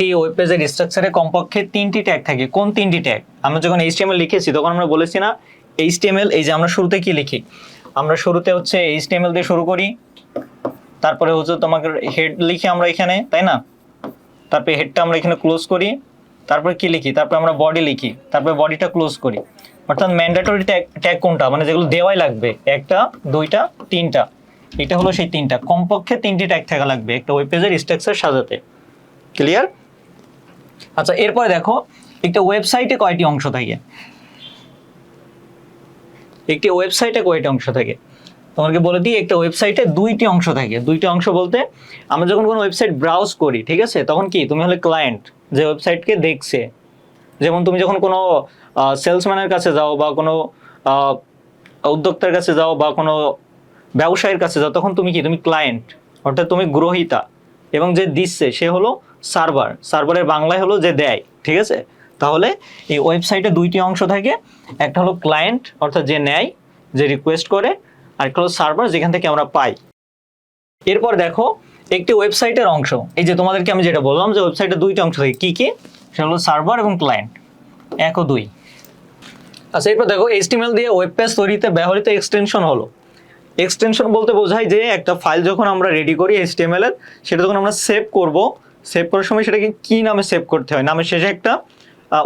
একটি ওয়েব পেজের স্ট্রাকচারে কমপক্ষে তিনটি ট্যাগ থাকে। কোন তিনটি ট্যাগ আমরা যখন এইচটিএমএল লিখেছি, তখন আমরা বলেছি না এইচটিএমএল এই যে আমরা শুরুতে কি লিখি? আমরা শুরুতে হচ্ছে এইচটিএমএল দিয়ে শুরু করি। তারপরে হচ্ছে তোমাকে হেড লিখি আমরা এখানে, তাই না? তারপরে হেডটা আমরা এখানে ক্লোজ করি। তারপরে কি লিখি? তারপরে আমরা বডি লিখি। তারপরে বডিটা ক্লোজ করি। অর্থাৎ ম্যান্ডেটরি ট্যাগ ট্যাগ কোনটা? মানে যেগুলো দেওয়াই লাগবে, একটা, দুইটা, তিনটা। এটা হলো সেই তিনটা। কমপক্ষে তিনটি ট্যাগ থাকা লাগবে একটা ওয়েব পেজের স্ট্রাকচার সাজাতে। ক্লিয়ার আচ্ছা এরপরে দেখো, একটা ওয়েবসাইটে কয়টি অংশ থাকে? একটি ওয়েবসাইটে কয়টি অংশ থাকে? তোমাকে বলে দিই, একটা ওয়েবসাইটে দুইটি অংশ থাকে। দুইটি অংশ বলতে, আমরা যখন কোনো ওয়েবসাইট ব্রাউজ করি, ঠিক আছে, তখন কি, তুমি হলে ক্লায়েন্ট যে ওয়েবসাইটকে দেখছে। যেমন তুমি যখন কোনো সেলসম্যানের কাছে যাও বা কোনো উদ্যোক্তার কাছে যাও বা কোনো ব্যবসায়ীর কাছে যাও, তখন তুমি কি, তুমি ক্লায়েন্ট অর্থাৎ তুমি গ্রহীতা। এবং যে দিচ্ছে, সে হলো সার্ভার সার্ভারের বাংলায় হলো যে দেয়, ঠিক আছে? তাহলে এই ওয়েবসাইটে দুইটি অংশ থাকে, একটা হলো ক্লায়েন্ট অর্থাৎ যে নেয়, যে রিকোয়েস্ট করে, আর একটা হলো সার্ভার যেখান থেকে আমরা পাই। এরপর দেখো, একটি ওয়েবসাইটের অংশ। এই যে তোমাদেরকে আমি যেটা বললাম যে ওয়েবসাইটে দুইটি অংশ থাকে, কী কী? সেটা হলো সার্ভার এবং ক্লায়েন্ট এক ও দুই। আচ্ছা এরপর দেখো এইচটিএমএল দিয়ে ওয়েব পেজ তৈরিতে ব্যবহৃত এক্সটেনশন হলো। এক্সটেনশন বলতে বোঝায় যে একটা ফাইল যখন আমরা রেডি করি এইচটিএমএল এর, সেটা যখন আমরা সেভ করব। সেভ করার সময় সেটাকে কি নামে সেভ করতে হয়? নামের শেষে একটা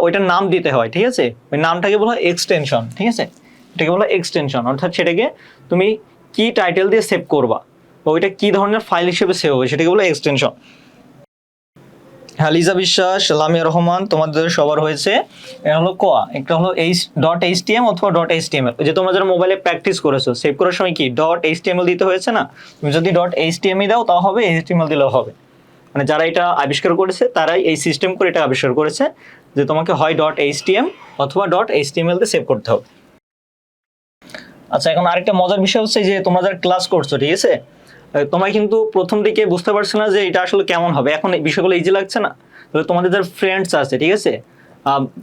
ওইটার নাম দিতে হয়, ঠিক আছে? ওই নামটাকে বলা হয় এক্সটেনশন ঠিক আছে? এটাকে বলা এক্সটেনশন অর্থাৎ সেটাকে তুমি কি টাইটেল দিয়ে সেভ করবা? বা ওইটা কি ধরনের ফাইল হিসেবে সেভ হবে? সেটাকে বলা এক্সটেনশন হ্যাঁ লিজা বিশ্বাস, লামিয়া রহমান, তোমাদের সবার হয়েছে এটা হলো কোয়া একটা হলো H dot H T M অথবা ডট এইচ টি এম যে তোমরা যারা মোবাইলে প্র্যাকটিস করেছ সেভ করার সময় কি? ডট এইচ টি এম দিতে হয়েছে না? তুমি যদি ডট এইচ টি দাও তাও হবে এইচ টি এম দিলেও হবে। মানে যারা এটা আবিষ্কার করেছে, তারাই এই সিস্টেম করে এটা আবিষ্কার করেছে যে তোমাকে হয় ডট এইচ টি এম অথবা dot H T M L দিয়ে সেভ করতে হবে। আচ্ছা এখন আরেকটা মজার বিষয় হচ্ছে যে তোমরা যারা ক্লাস করছ, ঠিক আছে? তোমার কিন্তু প্রথম দিকে বুঝতে পারছ না যে এটা আসলে কেমন হবে। এখন বিষয়গুলো ইজি লাগছে না। তাহলে তোমাদের যারা ফ্রেন্ডস আছে, ঠিক আছে?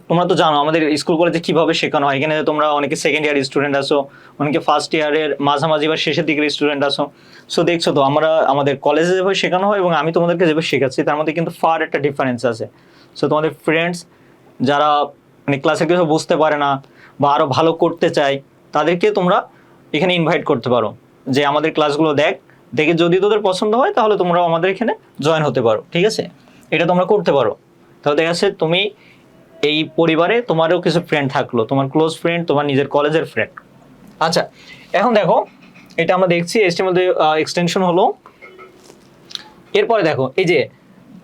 তোমরা তো জানো, আমাদের স্কুল কলেজে কীভাবে শেখানো হয়? এখানে তোমরা অনেকে সেকেন্ড ইয়ার স্টুডেন্ট আসো অনেকে ফার্স্ট ইয়ারের মাঝামাঝি বা শেষের দিকের স্টুডেন্ট আসো সো দেখছ তো, আমরা আমাদের কলেজে যেভাবে শেখানো হয় এবং আমি তোমাদেরকে যেভাবে শেখাচ্ছি, তার মধ্যে কিন্তু ফার একটা ডিফারেন্স আছে। সো তোমাদের ফ্রেন্ডস যারা মানে ক্লাসের কিছু বুঝতে পারে না বা আরও ভালো করতে চায়, তাদেরকে তোমরা এখানে ইনভাইট করতে পারো। যে আমাদের ক্লাসগুলো দেখ, দেখে যদি তোদের পছন্দ হয়, তাহলে তোমরাও আমাদের এখানে জয়েন হতে পারো, ঠিক আছে? এটা তোমরা করতে পারো। তাহলে দেখা যাচ্ছে তুমি এই পরিবারে তোমারও কিছু ফ্রেন্ড থাকল, তোমার ক্লোজ ফ্রেন্ড তোমার নিজের কলেজের ফ্রেন্ড আচ্ছা এখন দেখো, এটা আমরা দেখছি এসটিএমএল এক্সটেনশন হলো। এরপরে দেখো, এই যে,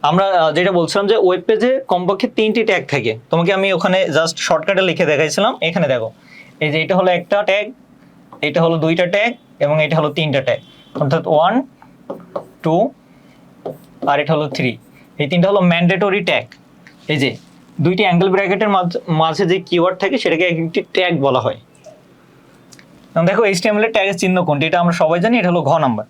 আমরা যেটা বলছিলাম যে ওয়েব পেজে কমপক্ষে তিনটি ট্যাগ থাকে। তোমাকে আমি ওখানে জাস্ট শর্টকাটে লিখে দেখাইছিলাম। এখানে দেখো, এই যে এটা হলো একটা ট্যাগ এটা হলো দুইটা ট্যাগ এবং এটা হলো তিনটা ট্যাগ অর্থাৎ ওয়ান টু আর এটা হলো থ্রি এই তিনটা হলো ম্যান্ডেটরি ট্যাগ এই যে দুইটি অ্যাঙ্গেল ব্র্যাকেটের মাঝে যে কিওয়ার্ড থাকে সেটাকে একটি ট্যাগ বলা হয়। দেখো এইচটিএমএল এর ট্যাগের চিহ্ন কোনটি? এটা আমরা সবাই জানি, এটা হলো ঘ নাম্বার